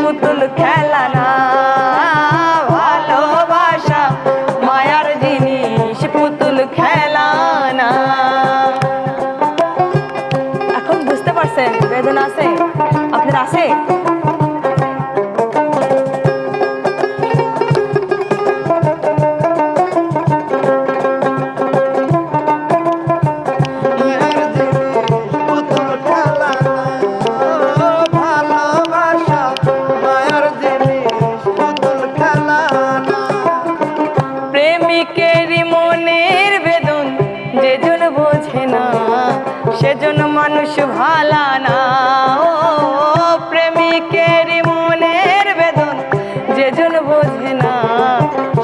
পুতুল খেলা না। ভালোবাসা মায়ার জিনিস, পুতুল খেলা না। এখন বুঝতে পারছেন, বেদনা আছে? আপনার আছে?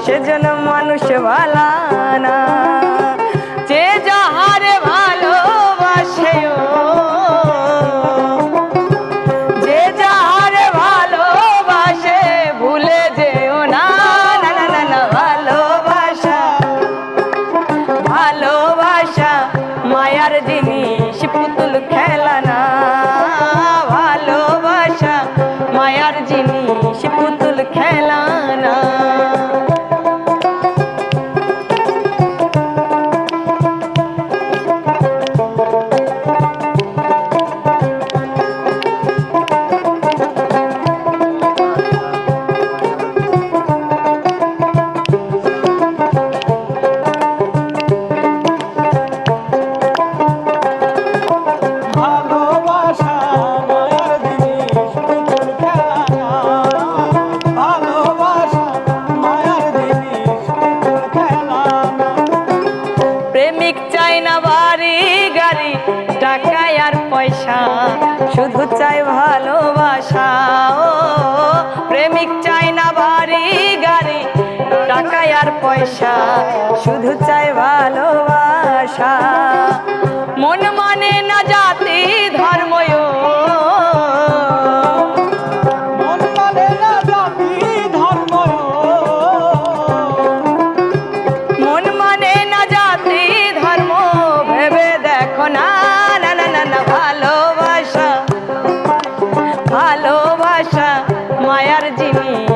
সেজন মানুষ ভালা না শুধু চাই ভালোবাসা, ও, প্রেমিক চাই না বাড়ি গাড়ি টাকা আর পয়সা, শুধু চাই ভালোবাসা। মন মানে না জাতি ধর্ময় মন মানে না জাতি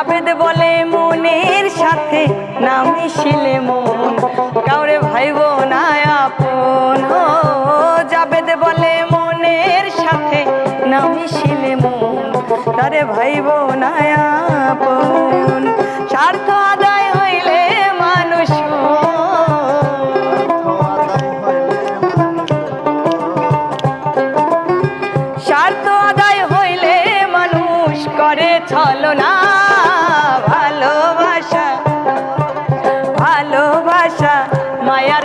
জাবেদ বলে মনের সাথে না মিশিলে মন। কাউরে ভাইব না আপন জাবেদ বলে মনের সাথে না মিশিলে মন। তারে ভাইব না আপন। স্বার্থ আদায় হইলে মানুষ স্বার্থ আদায় হইলে মানুষ করে ছলনা।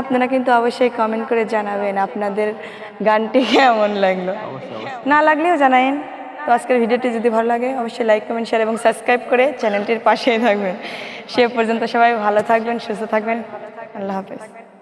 আপনারা কিন্তু অবশ্যই কমেন্ট করে জানাবেন আপনাদের গানটি কেমন লাগল। না লাগলেও জানাবেন তো আজকের ভিডিওটি যদি ভালো লাগে অবশ্যই লাইক কমেন্ট শেয়ার এবং সাবস্ক্রাইব করে চ্যানেলটির পাশেই থাকবেন। সে পর্যন্ত সবাই ভালো থাকবেন সুস্থ থাকবেন। আল্লাহ হাফেজ।